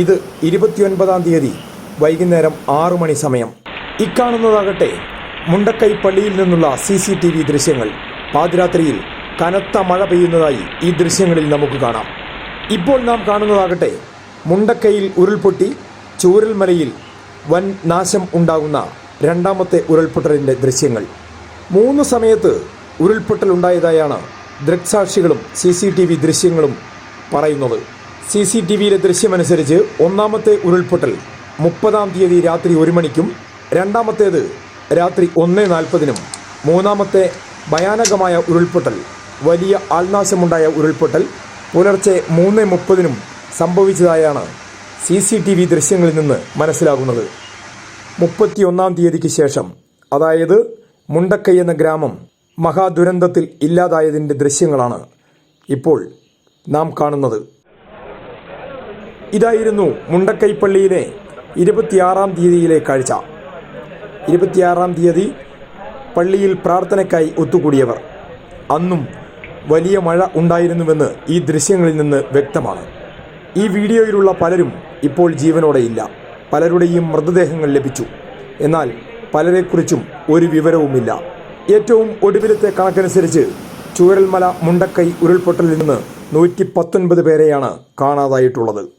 ഇത് ഇരുപത്തിയൊൻപതാം തീയതി വൈകുന്നേരം ആറു മണി സമയം. ഇക്കാണുന്നതാകട്ടെ മുണ്ടക്കൈ പള്ളിയിൽ നിന്നുള്ള സി സി ടി വി ദൃശ്യങ്ങൾ. പാതിരാത്രിയിൽ കനത്ത മഴ പെയ്യുന്നതായി ഈ ദൃശ്യങ്ങളിൽ നമുക്ക് കാണാം. ഇപ്പോൾ നാം കാണുന്നതാകട്ടെ മുണ്ടക്കൈയിൽ ഉരുൾപൊട്ടി ചൂരൽമലയിൽ വൻ നാശം ഉണ്ടാകുന്ന രണ്ടാമത്തെ ഉരുൾപൊട്ടലിന്റെ ദൃശ്യങ്ങൾ. മൂന്ന് സമയത്ത് ഉരുൾപൊട്ടലുണ്ടായതായാണ് ദൃക്സാക്ഷികളും സി സി ടി വി ദൃശ്യങ്ങളും പറയുന്നത്. സി സി ടി വിയിലെ ദൃശ്യമനുസരിച്ച് ഒന്നാമത്തെ ഉരുൾപൊട്ടൽ മുപ്പതാം തീയതി രാത്രി ഒരു മണിക്കും രണ്ടാമത്തേത് രാത്രി ഒന്ന് നാൽപ്പതിനും മൂന്നാമത്തെ ഭയാനകമായ ഉരുൾപൊട്ടൽ വലിയ ആൾനാശമുണ്ടായ ഉരുൾപൊട്ടൽ പുലർച്ചെ മൂന്ന് മുപ്പതിനും സംഭവിച്ചതായാണ് സി സി ടി വി ദൃശ്യങ്ങളിൽ നിന്ന് മനസ്സിലാകുന്നത്. മുപ്പത്തിയൊന്നാം തീയതിക്ക് ശേഷം അതായത് മുണ്ടക്കൈ എന്ന ഗ്രാമം മഹാദുരന്തത്തിൽ ഇല്ലാതായതിന്റെ ദൃശ്യങ്ങളാണ് ഇപ്പോൾ നാം കാണുന്നത്. ഇതായിരുന്നു മുണ്ടക്കൈപ്പള്ളിയിലെ ഇരുപത്തിയാറാം തീയതിയിലെ കാഴ്ച. ഇരുപത്തിയാറാം തീയതി പള്ളിയിൽ പ്രാർത്ഥനയ്ക്കായി ഒത്തുകൂടിയവർ. അന്നും വലിയ മഴ ഉണ്ടായിരുന്നുവെന്ന് ഈ ദൃശ്യങ്ങളിൽ നിന്ന് വ്യക്തമാണ്. ഈ വീഡിയോയിലുള്ള പലരും ഇപ്പോൾ ജീവനോടെയില്ല പലരുടെയും മൃതദേഹങ്ങൾ ലഭിച്ചു. എന്നാൽ പലരെക്കുറിച്ചും ഒരു വിവരവുമില്ല. ഏറ്റവും ഒടുവിലത്തെ കണക്കനുസരിച്ച് ചൂരൽമല മുണ്ടക്കൈ ഉരുൾപൊട്ടലിൽ നിന്ന് നൂറ്റി പത്തൊൻപത് പേരെയാണ് കാണാതായിട്ടുള്ളത്.